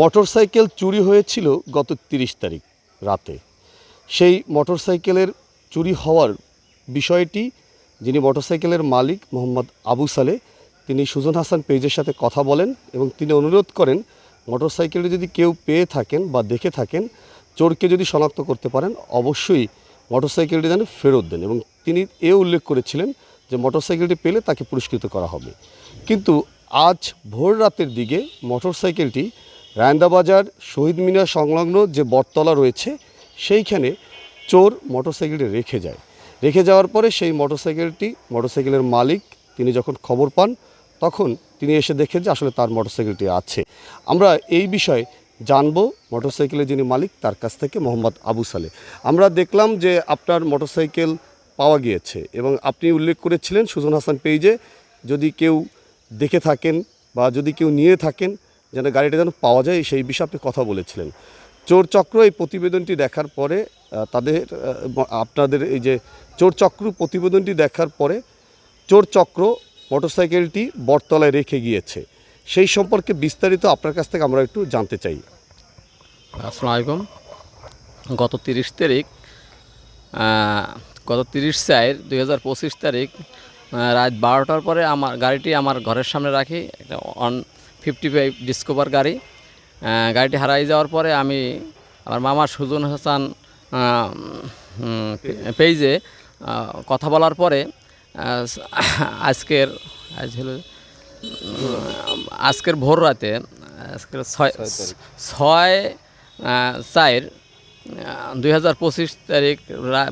Motorcycle চুরি হয়েছিল গত তিরিশ তারিখ রাতে। সেই মোটরসাইকেলের চুরি হওয়ার বিষয়টি যিনি মোটরসাইকেলের মালিক মোহাম্মদ আবু সালে, তিনি সুজন হাসান পেজের সাথে কথা বলেন এবং তিনি অনুরোধ করেন, মোটরসাইকেলটি যদি কেউ পেয়ে থাকেন বা দেখে থাকেন, চোরকে যদি শনাক্ত করতে পারেন, অবশ্যই মোটরসাইকেলটি যেন ফেরত দেন এবং তিনি এ উল্লেখ করেছিলেন যে মোটরসাইকেলটি পেলে তাকে পুরস্কৃত করা হবে। কিন্তু আজ ভোর রাতের দিকে মোটরসাইকেলটি রায়ন্দাবাজার, শহীদ মিনার সংলগ্ন যে বটতলা রয়েছে, সেইখানে চোর মোটরসাইকেলটি রেখে যায়। রেখে যাওয়ার পরে সেই মোটরসাইকেলটি, মোটরসাইকেলের মালিক, তিনি যখন খবর পান, তখন তিনি এসে দেখেন যে আসলে তার মোটরসাইকেলটি আছে। আমরা এই বিষয়ে জানব মোটরসাইকেলের যিনি মালিক, তার কাছ থেকে মোহাম্মদ আবু সালে আমরা দেখলাম যে আপনার মোটরসাইকেল পাওয়া গিয়েছে এবং আপনি উল্লেখ করেছিলেন সুজন হাসান পেইজে, যদি কেউ দেখে থাকেন বা যদি কেউ নিয়ে থাকেন যেন গাড়িটা যেন পাওয়া যায়, সেই বিষয়ে আপনি কথা বলেছিলেন। চোর চক্র এই প্রতিবেদনটি দেখার পরে তাদের আপনাদের এই যে চোর চক্র প্রতিবেদনটি দেখার পরে, চোর চক্র মোটরসাইকেলটি বটতলায় রেখে গিয়েছে। সেই সম্পর্কে বিস্তারিত আপনার কাছ থেকে আমরা একটু জানতে চাই। আসসালামু আলাইকুম। গত তিরিশ তারিখ গত তিরিশ চার দুই হাজার পঁচিশ তারিখ রাত বারোটার পরে আমার গাড়িটি আমার ঘরের সামনে রাখি অন ফিফটি ফাইভ ডিসকভার গাড়ি। গাড়িটি হারাই যাওয়ার পরে আমি আমার মামা সুজন হাসান পেজে কথা বলার পরে আজকের আজ হলো আজকের ভোর রাতে আজকের ছয় ছয় চার দুই হাজার পঁচিশ তারিখ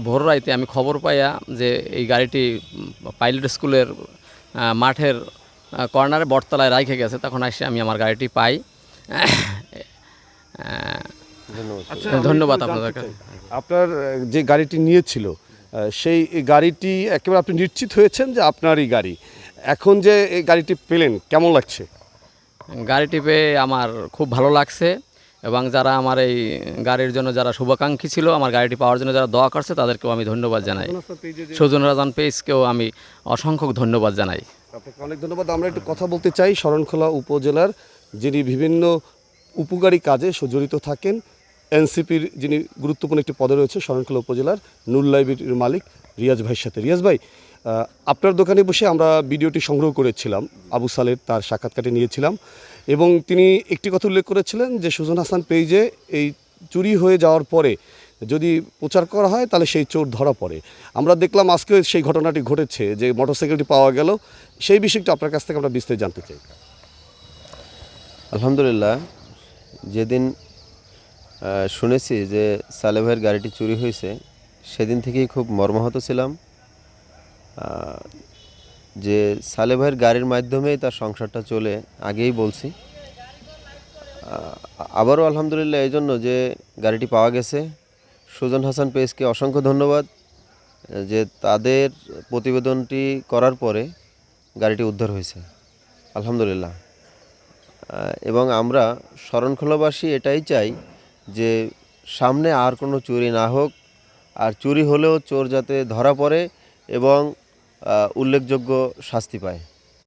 ভোর রাইতে আমি খবর পাইয়া যে এই গাড়িটি পাইলট স্কুলের মাঠের কর্নারে বটতলায় রাখে গেছে তখন এসে আমি আমার গাড়িটি পাই। ধন্যবাদ আপনাদের আপনার যে গাড়িটি নিয়েছিল সেই গাড়িটি একেবারে আপনি নিশ্চিত হয়েছেন যে আপনারই গাড়ি। এখন যে এই গাড়িটি পেলেন কেমন লাগছে? গাড়িটি পেয়ে আমার খুব ভালো লাগছে এবং যারা আমার এই গাড়ির জন্য যারা শুভাকাঙ্ক্ষী ছিল আমার গাড়িটি পাওয়ার জন্য যারা দোয়া করছে তাদেরকেও আমি ধন্যবাদ জানাই। সজন রাজান পেজকেও আমি অসংখ্য ধন্যবাদ জানাই। আপনাকে অনেক ধন্যবাদ। আমরা একটু কথা বলতে চাই শরণখোলা উপজেলার, যিনি বিভিন্ন উপকারী কাজে জড়িত থাকেন। এনসিপির যিনি গুরুত্বপূর্ণ একটি পদে রয়েছে শরণখোলা উপজেলার নুর লাইব্রেরির মালিক রিয়াজ ভাইয়ের সাথে। রিয়াজ ভাই আপনার দোকানে বসে আমরা ভিডিওটি সংগ্রহ করেছিলাম, আবু সালের তার সাক্ষাৎকারটি নিয়েছিলাম এবং তিনি একটি কথা উল্লেখ করেছিলেন যে সুজন হাসান পেজে এই চুরি হয়ে যাওয়ার পরে যদি প্রচার করা হয়, তাহলে সেই চোর ধরা পড়ে। আমরা দেখলাম আজকে সেই ঘটনাটি ঘটেছে, যে মোটরসাইকেলটি পাওয়া গেল। সেই বিষয়টা আপনার কাছ থেকে আমরা বিস্তারিত জানতে চাই। আলহামদুলিল্লাহ, যেদিন শুনেছি যে সালে ভাইয়ের গাড়িটি চুরি হয়েছে, সেদিন থেকেই খুব মর্মাহত ছিলাম। যে সালে ভাইয়ের গাড়ির মাধ্যমেই তার সংসারটা চলে, আগেই বলছি। আবারও আলহামদুলিল্লাহ, এই জন্য যে গাড়িটি পাওয়া গেছে সুজন হাসান পেজকে অসংখ্য ধন্যবাদ, যে তাদের প্রতিবেদনটি করার পরে গাড়িটি উদ্ধার হয়েছে। আলহামদুলিল্লাহ। এবং আমরা শরণখোলাবাসী এটাই চাই যে সামনে আর কোনো চুরি না হোক, আর চুরি হলেও চোর যাতে ধরা পড়ে এবং উল্লেখযোগ্য শাস্তি পায়।